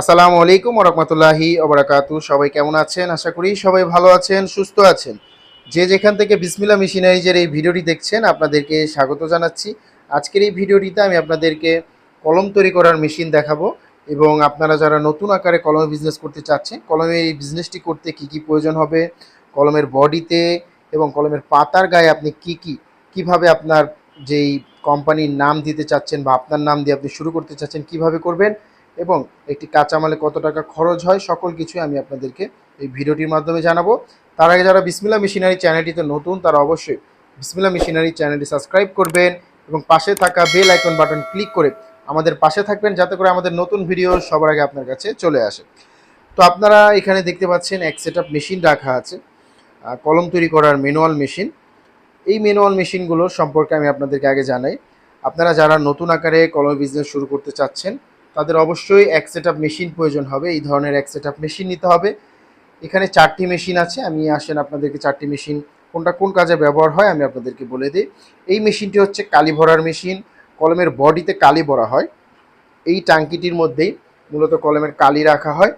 আসসালামু আলাইকুম রহমতুল্লাহি ওবরাকাতু সবাই কেমন আছেন? আশা করি সবাই ভালো আছেন, সুস্থ আছেন। যে যেখান থেকে বিসমিল্লা মেশিনারিজের এই ভিডিওটি দেখছেন, আপনাদেরকে স্বাগত জানাচ্ছি। আজকের এই ভিডিওটিতে আমি আপনাদেরকে কলম তৈরি করার মেশিন দেখাবো এবং আপনারা যারা নতুন আকারে কলমে বিজনেস করতে চাচ্ছেন, কলমের এই বিজনেসটি করতে কি কি প্রয়োজন হবে, কলমের বডিতে এবং কলমের পাতার গায়ে আপনি কি কি, কীভাবে আপনার যেই কোম্পানির নাম দিতে চাচ্ছেন বা আপনার নাম দিয়ে আপনি শুরু করতে চাচ্ছেন, কীভাবে করবেন এবং একটি কাঁচামালে কত টাকা খরচ হয়, সকল কিছুই আমি আপনাদেরকে এই ভিডিওটির মাধ্যমে জানাব। তার আগে যারা বিসমিল্লা মেশিনারি চ্যানেলটিতে নতুন, তারা অবশ্যই বিসমিল্লা মেশিনারি চ্যানেলটি সাবস্ক্রাইব করবেন এবং পাশে থাকা বেল আইকন বাটন ক্লিক করে আমাদের পাশে থাকবেন, যাতে করে আমাদের নতুন ভিডিও সবার আগে আপনার কাছে চলে আসে। তো আপনারা এখানে দেখতে পাচ্ছেন এক সেট মেশিন রাখা আছে কলম তৈরি করার ম্যানুয়াল মেশিন। এই ম্যানুয়াল মেশিনগুলোর সম্পর্কে আমি আপনাদেরকে আগে জানাই। আপনারা যারা নতুন আকারে কলম বিজনেস শুরু করতে চাচ্ছেন তাদের অবশ্যই এক সেট মেশিন প্রয়োজন হবে, এই ধরনের এক সেট মেশিন নিতে হবে। এখানে চারটি মেশিন আছে, আমি আসেন আপনাদেরকে চারটি মেশিন কোনটা কোন কাজে ব্যবহার হয় আমি আপনাদেরকে বলে দিই। এই মেশিনটি হচ্ছে কালি ভরার মেশিন কলমের বডিতে কালি ভরা হয়। এই টাঙ্কিটির মধ্যেই মূলত কলমের কালি রাখা হয়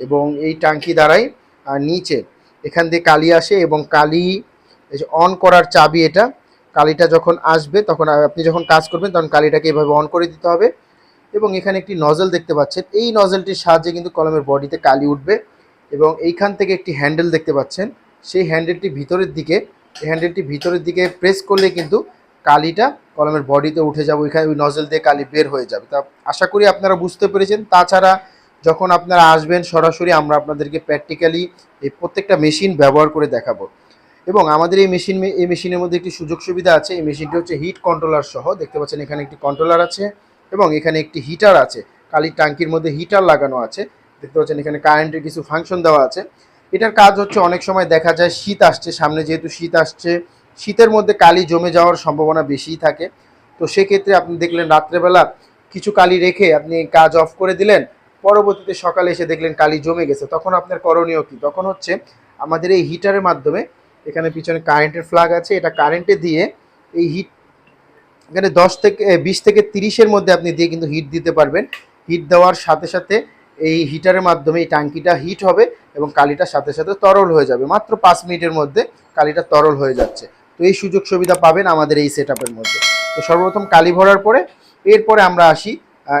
এবং এই টাঙ্কি দ্বারাই নিচে এখান দিয়ে কালি আসে এবং কালি অন করার চাবি এটা, কালিটা যখন আসবে তখন আপনি যখন কাজ করবেন তখন কালিটাকে এভাবে অন করে দিতে হবে। এবং এখানে একটি নজল দেখতে পাচ্ছেন। এই নজলটির সাহায্যে কিন্তু কলমের বডিতে কালি উঠবে এবং এইখান থেকে একটি হ্যান্ডেল দেখতে পাচ্ছেন। সেই হ্যান্ডেলটি ভিতরের দিকে হ্যান্ডেলটি ভিতরের দিকে প্রেস করলে কিন্তু কালিটা কলমের বডিতে উঠে যাবে, ওইখানে ওই নজল দিয়ে কালি বের হয়ে যাবে। তা আশা করি আপনারা বুঝতে পেরেছেন। তাছাড়া যখন আপনারা আসবেন, সরাসরি আমরা আপনাদেরকে প্র্যাকটিক্যালি এই প্রত্যেকটা মেশিন ব্যবহার করে দেখাবো। এবং আমাদের এই মেশিন এই মেশিনের মধ্যে একটি সুযোগ সুবিধা আছে। এই মেশিনটি হচ্ছে হিট কন্ট্রোলার সহ। দেখতে পাচ্ছেন এখানে একটি কন্ট্রোলার আছে। এবং এখানে একটি হিটার আছে। কালির ট্যাঙ্কির মধ্যে হিটার লাগানো আছে। দেখতে পাচ্ছেন এখানে কারেন্টের কিছু ফাংশন দেওয়া আছে। এটার কাজ হচ্ছে অনেক সময় দেখা যায় শীত আসছে, সামনে যেহেতু শীত আসছে, শীতের মধ্যে কালি জমে যাওয়ার সম্ভাবনা বেশিই থাকে। তো সেক্ষেত্রে আপনি দেখলেন রাত্রেবেলা কিছু কালি রেখে আপনি কাজ অফ করে দিলেন, পরবর্তীতে সকালে এসে দেখলেন কালি জমে গেছে। তখন আপনার করণীয় কি? তখন হচ্ছে আমাদের এই হিটারের মাধ্যমে এখানে পিছনে কারেন্টের ফ্লাগ আছে। এটা কারেন্টে দিয়ে এই হিট এখানে দশ থেকে বিশ থেকে তিরিশের মধ্যে আপনি দিয়ে কিন্তু হিট দিতে পারবেন। হিট দেওয়ার সাথে সাথে এই হিটারের মাধ্যমে এই ট্যাঙ্কিটা হিট হবে এবং কালিটা সাথে সাথে তরল হয়ে যাবে। মাত্র পাঁচ মিনিটের মধ্যে কালিটা তরল হয়ে যাচ্ছে। তো এই সুযোগ সুবিধা পাবেন আমাদের এই সেট মধ্যে। তো সর্বপ্রথম কালি ভরার পরে, এরপরে আমরা আসি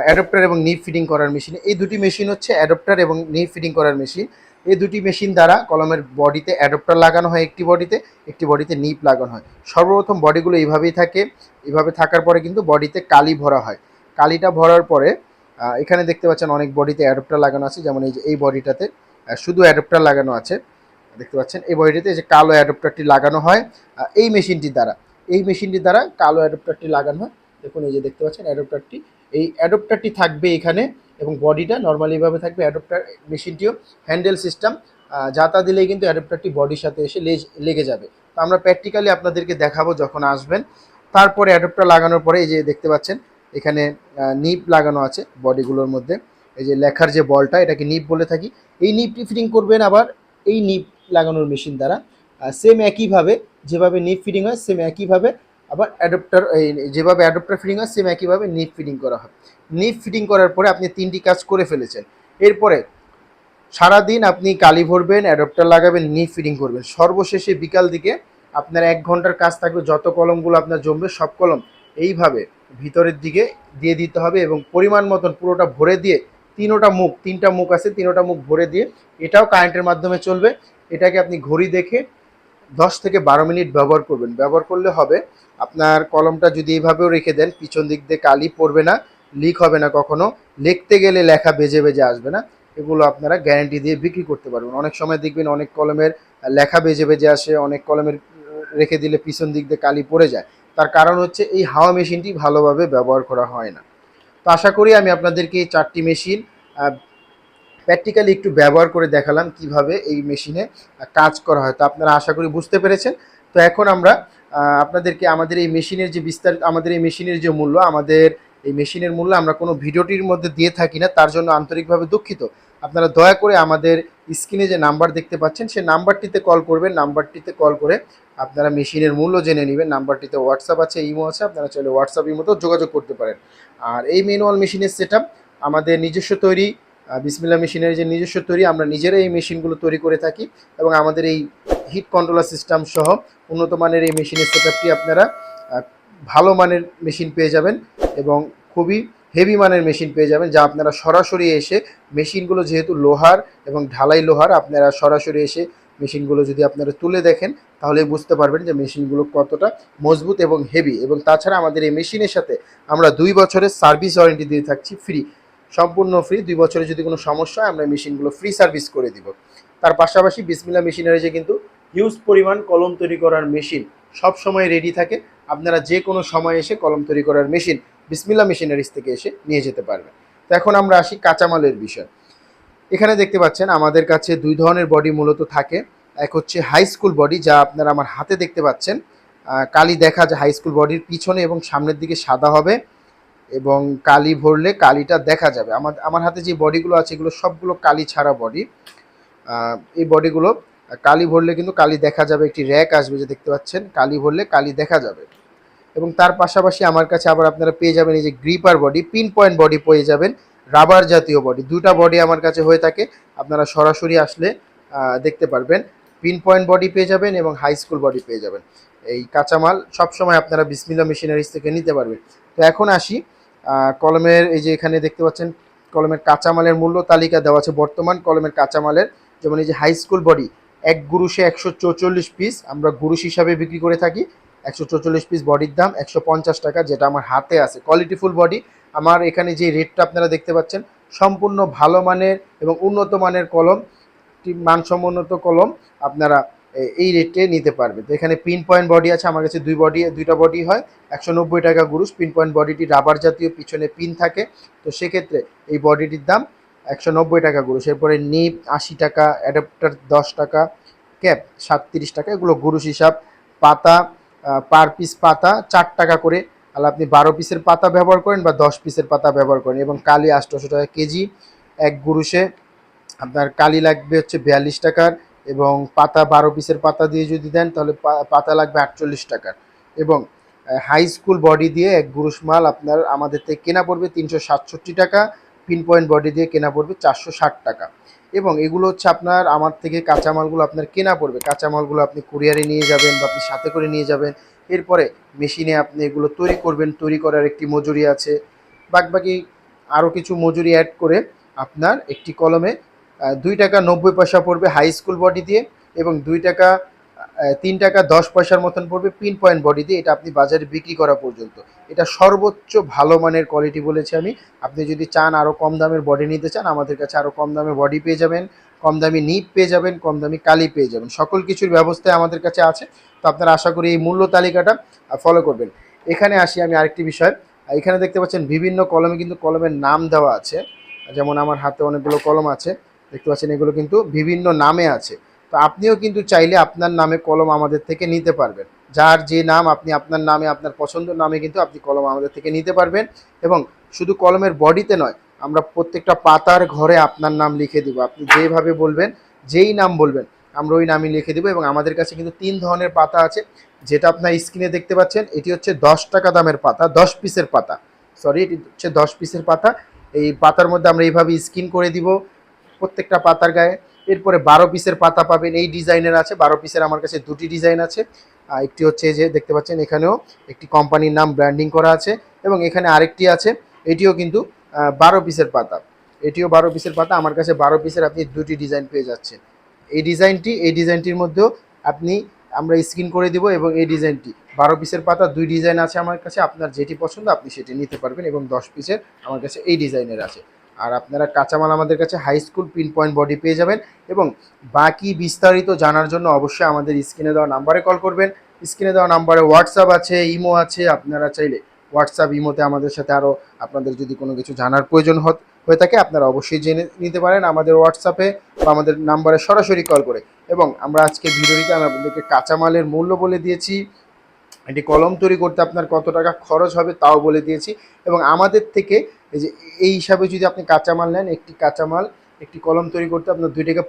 অ্যাডপ্টার এবং নিপ ফিটিং করার মেশিন এই দুটি মেশিন হচ্ছে অ্যাডপ্টার এবং নিপ ফিটিং করার মেশিন এই দুটি মেশিন দ্বারা কলমের বডিতে অ্যাডপ্টার লাগানো হয় একটি বডিতে একটি বডিতে নিপ লাগানো হয়। সর্বপ্রথম বডিগুলো এইভাবেই থাকে। এভাবে থাকার পরে কিন্তু বডিতে কালি ভরা হয়। কালিটা ভরার পরে এখানে দেখতে পাচ্ছেন অনেক বডিতে অ্যাডপ্টার লাগানো আছে। যেমন এই যে, এই বডিটাতে শুধু অ্যাডপ্টার লাগানো আছে। দেখতে পাচ্ছেন, এই বডিটিতে যে কালো অ্যাডপ্টারটি লাগানো হয় এই মেশিনটির দ্বারা। এই মেশিনটির দ্বারা কালো অ্যাডপ্টারটি লাগানো হয়। দেখুন, এই যে দেখতে পাচ্ছেন অ্যাডপ্টারটি এই অ্যাডপ্টারটি থাকবে এখানে এবং বডিটা নর্মালিভাবে থাকবে অ্যাডপ্টার মেশিনটিও হ্যান্ডেল সিস্টেম যাতা দিলেই কিন্তু অ্যাডপ্টারটি বডির সাথে এসে লেগে যাবে। তো আমরা প্র্যাকটিক্যালি আপনাদেরকে দেখাবো যখন আসবেন। তারপরে অ্যাডপ্টার লাগানোর পরে এই যে দেখতে পাচ্ছেন, এখানে নিপ লাগানো আছে বডিগুলোর মধ্যে। এই যে লেখার যে বলটা, এটাকে নিপ বলে থাকি। এই নিপটি ফিটিং করবেন আবার এই নিপ লাগানোর মেশিন দ্বারা। সেম একইভাবে, যেভাবে নিপ ফিটিং হয় সেম একইভাবে আবার অ্যাডপ্টার এই যেভাবে অ্যাডপ্টার ফিটিং হয় সেম একইভাবে নিপ ফিটিং করা হয়। নিপ ফিটিং করার পরে আপনি তিনটি কাজ করে ফেলেছেন। এরপরে সারাদিন আপনি কালি ভরবেন অ্যাডপ্টার লাগাবেন নিপ ফিটিং করবেন। সর্বশেষে বিকাল দিকে আপনার এক ঘণ্টার কাজ থাকবে, যত কলমগুলো আপনার জমবে, সব কলম এইভাবে ভিতরের দিকে দিয়ে দিতে হবে এবং পরিমাণ মতন পুরোটা ভরে দিয়ে তিনোটা মুখ, তিনটা মুখ আছে, তিনোটা মুখ ভরে দিয়ে এটাও কারেন্টের মাধ্যমে চলবে। এটাকে আপনি ঘড়ি দেখে দশ থেকে বারো মিনিট ব্যবহার করবেন। ব্যবহার করলে হবে আপনার কলমটা যদি এইভাবেও রেখে দেন, পিছন দিক দিয়ে কালি পড়বে না লিক হবে না কখনো। লিখতে গেলে লেখা বেজে বেজে আসবে না। এগুলো আপনারা গ্যারান্টি দিয়ে বিক্রি করতে পারবেন। অনেক সময় দেখবেন অনেক কলমের লেখা বেজে বেজে আসে, অনেক কলমের রেখে দিলে পিছন দিক দিয়ে কালি পড়ে যায়। তার কারণ হচ্ছে এই হাওয়া মেশিনটি ভালোভাবে ব্যবহার করা হয় না। তো আশা করি আমি আপনাদেরকে এই চারটি মেশিন প্র্যাকটিক্যালি একটু ব্যবহার করে দেখালাম কীভাবে এই মেশিনে কাজ করা হয়। তো আপনারা আশা করি বুঝতে পেরেছেন। তো এখন আমরা আপনাদেরকে আমাদের এই মেশিনের যে বিস্তারিত আমাদের এই মেশিনের যে মূল্য, আমাদের এই মেশিনের মূল্য আমরা কোনো ভিডিওটির মধ্যে দিয়ে থাকি না, তার জন্য আন্তরিকভাবে দুঃখিত। আপনারা দয়া করে আমাদের স্ক্রিনে যে নাম্বার দেখতে পাচ্ছেন, সেই নাম্বারটিতে কল করবেন। নাম্বারটিতে কল করে আপনারা মেশিনের মূল্য জেনে নেবেন। নাম্বারটিতে হোয়াটসঅ্যাপ আছে ইমো আছে, আপনারা চাইলে হোয়াটসঅ্যাপ ইমোতেও যোগাযোগ করতে পারেন। আর এই ম্যানুয়াল মেশিনের সেট আমাদের নিজস্ব তৈরি বিসমিল্লা মেশিনের যে নিজস্ব তৈরি, আমরা নিজেরাই এই মেশিনগুলো তৈরি করে থাকি এবং আমাদের এই হিট কন্ট্রোলার সিস্টেম সহ উন্নত মানের এই মেশিনের সেটআপটি আপনারা ভালো মানের মেশিন পেয়ে যাবেন এবং খুবই হেভি মানের মেশিন পেয়ে যাবেন, যা আপনারা সরাসরি এসে মেশিনগুলো যেহেতু লোহার এবং ঢালাই লোহার, আপনারা সরাসরি এসে মেশিনগুলো যদি আপনারা তুলে দেখেন, তাহলে বুঝতে পারবেন যে মেশিনগুলো কতটা মজবুত এবং হেভি। এবং তাছাড়া আমাদের এই মেশিনের সাথে আমরা দুই বছরের সার্ভিস ওয়ারেন্টি দিয়ে থাকছি, ফ্রি। সম্পূর্ণ ফ্রি দুই বছরে যদি কোনো সমস্যা হয়, আমরা মেশিনগুলো ফ্রি সার্ভিস করে দিব। তার পাশাপাশি বিসমিল্লা মেশিনারি যে কিন্তু হিউজ পরিমাণ কলম তৈরি করার মেশিন সব সময় রেডি থাকে। আপনারা যে কোনো সময় এসে কলম তৈরি করার মেশিন বিসমিল্লা মেশিনারিজ থেকে এসে নিয়ে যেতে পারবেন। তো এখন আমরা আসি কাঁচামালের বিষয়। এখানে দেখতে পাচ্ছেন, আমাদের কাছে দুই ধরনের বডি মূলত থাকে। এক হচ্ছে হাই স্কুল বডি যা আপনারা আমার হাতে দেখতে পাচ্ছেন। কালি দেখা যায় হাই স্কুল বডির পিছনে এবং সামনের দিকে সাদা হবে। এবং কালি ভরলে কালিটা দেখা যাবে। আমার আমার হাতে যে বডিগুলো আছে, এগুলো সবগুলো কালি ছাড়া বডি। এই বডিগুলো, কালি ভরলে কিন্তু কালি দেখা যাবে, একটি র্যাক আসবে, যে দেখতে পাচ্ছেন, কালি ভরলে কালি দেখা যাবে। এবং তার পাশাপাশি আমার কাছে আবার আপনারা পেয়ে যাবেন এই যে gripper body, pin point body পেয়ে যাবেন, রাবার জাতীয় বডি। দুটা বডি আমার কাছে হয়ে থাকে, আপনারা সরাসরি আসলে দেখতে পারবেন। পিন পয়েন্ট বডি পেয়ে যাবেন এবং হাই স্কুল বডি পেয়ে যাবেন। এই কাঁচামাল সবসময় আপনারা বিসমিল্লা মেশিনারিজ থেকে নিতে পারবেন। তো এখন আসি কলমের, এই যে এখানে দেখতে পাচ্ছেন, কলমের কাঁচামালের মূল্য তালিকা দেওয়া আছে বর্তমান কলমের কাঁচামালের। যেমন এই যে হাই স্কুল বডি এক গুরুষে একশো চৌচল্লিশ পিস আমরা গুরুষ হিসাবে বিক্রি করে থাকি। একশো চৌচল্লিশ পিস বডির দাম একশো পঞ্চাশ টাকা, যেটা আমার হাতে আছে। কোয়ালিটিফুল বডি আমার এখানে যে রেটটা আপনারা দেখতে পাচ্ছেন, সম্পূর্ণ ভালো মানের এবং উন্নত মানের কলম, মানসম্মত কলম আপনারা এই রেটে নিতে পারবে। তো এখানে পিন পয়েন্ট বডি আছে, আমার কাছে দুই বডি দুইটা বডি হয়, একশো নব্বই টাকা গুরুষ পিন পয়েন্ট বডিটি রাবার জাতীয়, পিছনে পিন থাকে। তো সেক্ষেত্রে এই বডিটির দাম একশো নব্বই টাকা গুরুস। এরপরে নিপ আশি টাকা অ্যাডাপ্টার দশ টাকা ক্যাপ সাতত্রিশ টাকা, এগুলো গুরুস হিসাব। পাতা পার পিস পাতা চার টাকা করে। তাহলে আপনি বারো পিসের পাতা ব্যবহার করেন বা দশ পিসের পাতা ব্যবহার করেন। এবং কালি আটশোশো টাকা কেজি, এক গুরুষে আপনার কালি লাগবে হচ্ছে বিয়াল্লিশ টাকার। এবং পাতা বারো পিসের পাতা দিয়ে যদি দেন, তাহলে পাতা লাগবে আটচল্লিশ টাকার। এবং হাই স্কুল বডি দিয়ে এক গুরুষ মাল আপনার আমাদের থেকে কেনা পড়বে তিনশো সাতষট্টি টাকা পিন পয়েন্ট বডি দিয়ে কেনা পড়বে চারশো ষাট টাকা। এবং এগুলো হচ্ছে আপনার, আমার থেকে কাঁচামালগুলো আপনার কেনা পড়বে। কাঁচামালগুলো আপনি কুরিয়ারে নিয়ে যাবেন বা আপনি সাথে করে নিয়ে যাবেন। এরপরে মেশিনে আপনি এগুলো তৈরি করবেন। তৈরি করার একটি মজুরি আছে। বাদবাকি আরও কিছু মজুরি অ্যাড করে আপনার একটি কলমে দুই টাকা নব্বই পয়সা পড়বে হাই স্কুল বডি দিয়ে এবং দুই টাকা তিন টাকা দশ পয়সার মতন পড়বে পিন পয়েন্ট বডি দিয়ে। এটা আপনি বাজারে বিক্রি করা পর্যন্ত। এটা সর্বোচ্চ ভালো মানের কোয়ালিটি বলেছি আমি। আপনি যদি চান আরও কম দামের বডি নিতে চান, আমাদের কাছে আরও কম দামে বডি পেয়ে যাবেন। কম দামি নিপ পেয়ে যাবেন, কম দামি কালি পেয়ে যাবেন। সকল কিছুর ব্যবস্থায় আমাদের কাছে আছে। তো আপনারা আশা করি এই মূল্য তালিকাটা ফলো করবেন। এখানে আসি আমি আরেকটি বিষয়। এখানে দেখতে পাচ্ছেন বিভিন্ন কলমে কিন্তু কলমের নাম দেওয়া আছে। যেমন আমার হাতে অনেকগুলো কলম আছে। দেখতে পাচ্ছেন, এগুলো কিন্তু বিভিন্ন নামে আছে। তো আপনিও কিন্তু চাইলে আপনার নামে কলম আমাদের থেকে নিতে পারবেন। যার যে নাম আপনি আপনার নামে, আপনার পছন্দের নামে কিন্তু আপনি কলম আমাদের থেকে নিতে পারবেন এবং শুধু কলমের বডিতে নয়, আমরা প্রত্যেকটা পাতার ঘরে আপনার নাম লিখে দিব। আপনি যেভাবে বলবেন, যেই নাম বলবেন, আমরা ওই নামই লিখে দেবো এবং আমাদের কাছে কিন্তু তিন ধরনের পাতা আছে। যেটা আপনার স্ক্রিনে দেখতে পাচ্ছেন, এটি হচ্ছে দশ টাকা দামের পাতা, দশ পিসের পাতা। সরি, এটি হচ্ছে দশ পিসের পাতা। এই পাতার মধ্যে আমরা এইভাবে স্কিন করে দিব। প্রত্যেকটা পাতার গায়ে। এরপরে বারো পিসের পাতা পাবেন, এই ডিজাইনের আছে। বারো পিসের আমার কাছে দুটি ডিজাইন আছে। একটি হচ্ছে যে দেখতে পাচ্ছেন, এখানেও একটি কোম্পানির নাম ব্র্যান্ডিং করা আছে এবং এখানে আরেকটি আছে। এটিও কিন্তু বারো পিসের পাতা। এটিও বারো পিসের পাতা। আমার কাছে বারো পিসের আপনি দুটি ডিজাইন পেয়ে যাচ্ছেন। এই ডিজাইনটি, এই ডিজাইনটির মধ্যেও আপনি, আমরা স্ক্রিন করে দিব এবং এই ডিজাইনটি। বারো পিসের পাতা, দুই ডিজাইন আছে আমার কাছে। আপনার যেটি পছন্দ, আপনি সেটি নিতে পারবেন এবং দশ পিসের আমার কাছে এই ডিজাইনের আছে। আর আপনারা কাঁচামাল আমাদের কাছে high school pin point body পেয়ে যাবেন এবং বাকি বিস্তারিত জানার জন্য অবশ্যই আমাদের স্ক্রিনে দেওয়া নাম্বারে কল করবেন। স্ক্রিনে দেওয়া নাম্বারে হোয়াটসঅ্যাপ আছে ইমো আছে, আপনারা চাইলে হোয়াটসঅ্যাপ ইমোতে আমাদের সাথে আরও আপনাদের যদি কোনো কিছু জানার প্রয়োজন হয়ে থাকে, আপনারা অবশ্যই জেনে নিতে পারেন আমাদের হোয়াটসঅ্যাপে বা আমাদের নাম্বারে সরাসরি কল করে। এবং আমরা আজকে ভিডিওটিতে আমি আপনাদেরকে কাঁচামালের মূল্য বলে দিয়েছি এটি কলম তৈরি করতে আপনার কত টাকা খরচ হবে তাও বলে দিয়েছি। এবং আমাদের থেকে এই যে, এই হিসাবে যদি আপনি কাঁচামাল নেন, একটি কাঁচামাল, একটি কলম তৈরি করতে আপনার দুই টাকা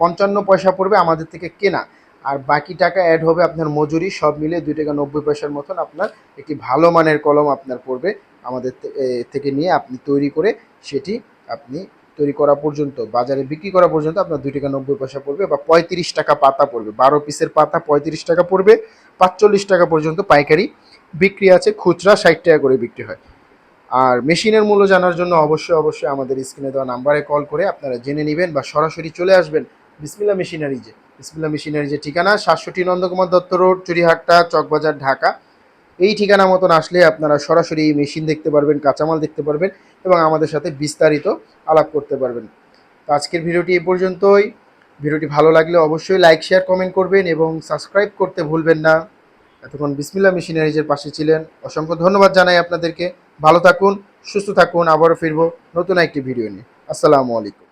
পঞ্চান্ন পয়সা পড়বে আমাদের থেকে কেনা। আর বাকি টাকা অ্যাড হবে আপনার মজুরি, সব মিলে দুই টাকা নব্বই পয়সার মতন আপনার একটি ভালো মানের কলম আপনার পড়বে আমাদের থেকে নিয়ে আপনি তৈরি করে সেটি আপনি তৈরি করা পর্যন্ত, বাজারে বিক্রি করা পর্যন্ত আপনার দুই টাকা নব্বই পয়সা পড়বে বা পঁয়ত্রিশ টাকা পাতা পড়বে। বারো পিসের পাতা পঁয়ত্রিশ টাকা পড়বে, পাঁচচল্লিশ টাকা পর্যন্ত পাইকারি বিক্রি আছে, খুচরা ষাট টাকা করে বিক্রি হয়। আর মেশিনের মূল্য জানার জন্য অবশ্যই অবশ্যই আমাদের স্ক্রিনে দেওয়া নাম্বারে কল করে আপনারা জেনে নেবেন বা সরাসরি চলে আসবেন বিসমিল্লা মেশিনারিজে। বিসমিল্লা মেশিনারিজের ঠিকানা সাতষট্টি নন্দকুমার দত্ত রোড, চুরিহাট্টা, চকবাজার, ঢাকা। এই ঠিকানা মতন আসলে আপনারা সরাসরি এই মেশিন দেখতে পারবেন, কাঁচামাল দেখতে পারবেন এবং আমাদের সাথে বিস্তারিত আলাপ করতে পারবেন। তো আজকের ভিডিওটি এ পর্যন্তই। ভিডিওটি ভালো লাগলে অবশ্যই লাইক, শেয়ার, কমেন্ট করবেন এবং সাবস্ক্রাইব করতে ভুলবেন না। এতক্ষণ বিসমিল্লা মেশিনারিজের পাশে ছিলেন। অসংখ্য ধন্যবাদ জানাই আপনাদেরকে। ভালো থাকুন সুস্থ থাকুন আবারও ফিরবো নতুন একটি ভিডিও নিয়ে। আসসালামু আলাইকুম।